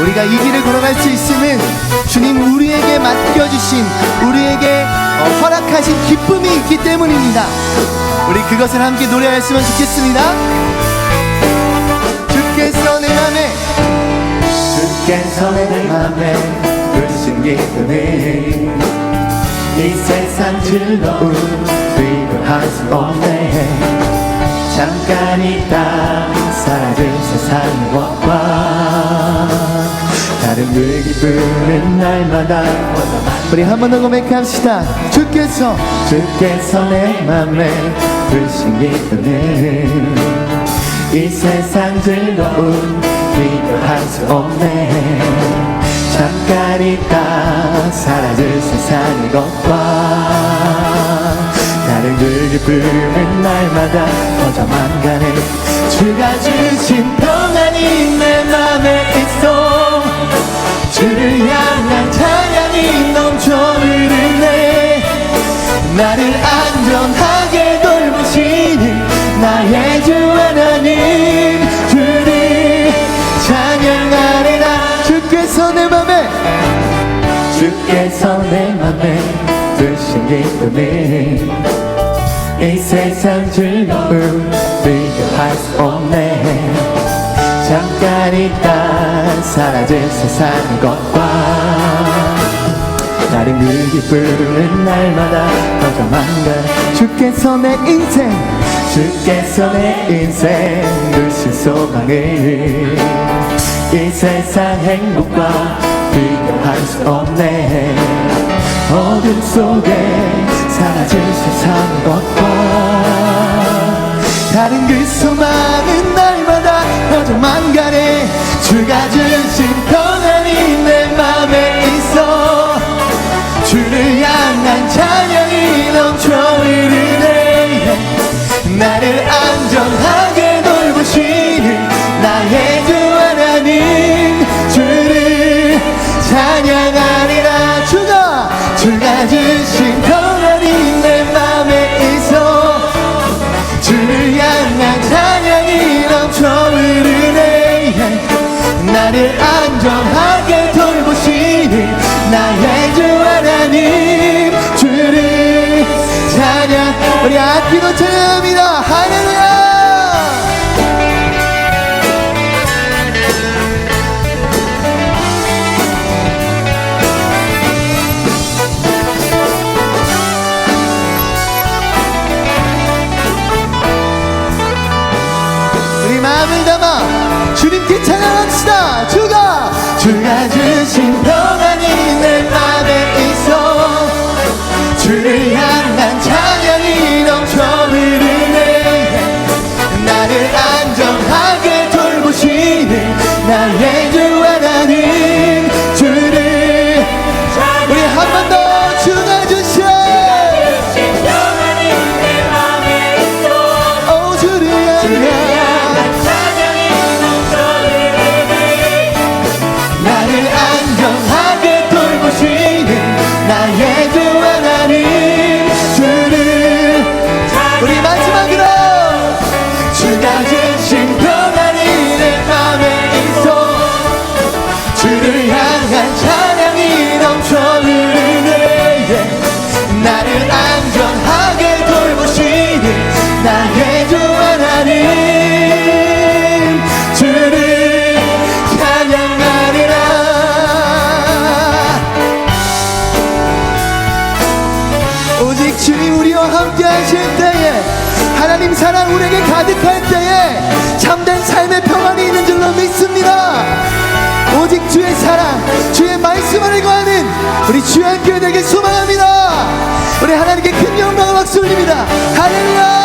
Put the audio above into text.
우리가 이 길을 걸어갈 수 있음은 주님 우리에게 맡겨주신 우리에게 어, 허락하신 기쁨이 있기 때문입니다. 우리 그것을 함께 노래했으면 좋겠습니다. 주께서 내 맘에 주께서 내 맘에 부신 기쁨이 이 세상 즐거움 비교할 수 없네 잠깐 있다 사라질 세상 것과 다른 그 기쁨은 날마다 우리 한 번 더 고백합시다. 주께서. 주께서 내 맘에 부신 기쁨을 이 세상 즐거움 비교할 수 없네. 잠깐 있다 사라질 세상의 것과 다른 그 기쁨은 날마다 퍼져만 가네. 주가 주신 평안이 내 맘에 있어 주를 향한 찬양이 넘쳐 흐르네 나를 안전하게 돌보시는 나의 주 하나님 주를 찬양하리라 주께서 내 맘에 주께서 내 맘에 드신 기쁨이 이 세상 즐거움 비교할 수 없네. 잠깐 있다 사라질 세상 것과 다른 그 기쁨은 날마다 퍼져만 가. 주께서 내 인생 주께서 내 인생 누신 소망을. 이 세상 행복과 비교할 수 없네. 어둠 속에 사라질 세상 것과 다른 그 소망은 날마다 퍼져만 가네 주가 주신 평안이 내 맘에 있어. 주를 향한 찬양이 넘쳐 흐르네. 나를 안전하게 돌보시는 나의 주 하나님. 주를 찬양하리라. 주가 주가 주신 우리 아끼고 찬양합니다. 할렐루야! 우리 마음을 담아 주님께 찬양합시다. 주가 주가 주신 평안 주를 향한 찬양이 넘쳐 흐르네. 나를 안전하게 돌보시는 나의 주 하나님 주를 찬양하리라. 오직 주님 우리와 함께 하실 때에 하나님 사랑 우리에게 가득할 때 우리 주의 교회 되길 소망합니다. 우리 하나님께 큰 영광을 박수 올립니다. 할렐루야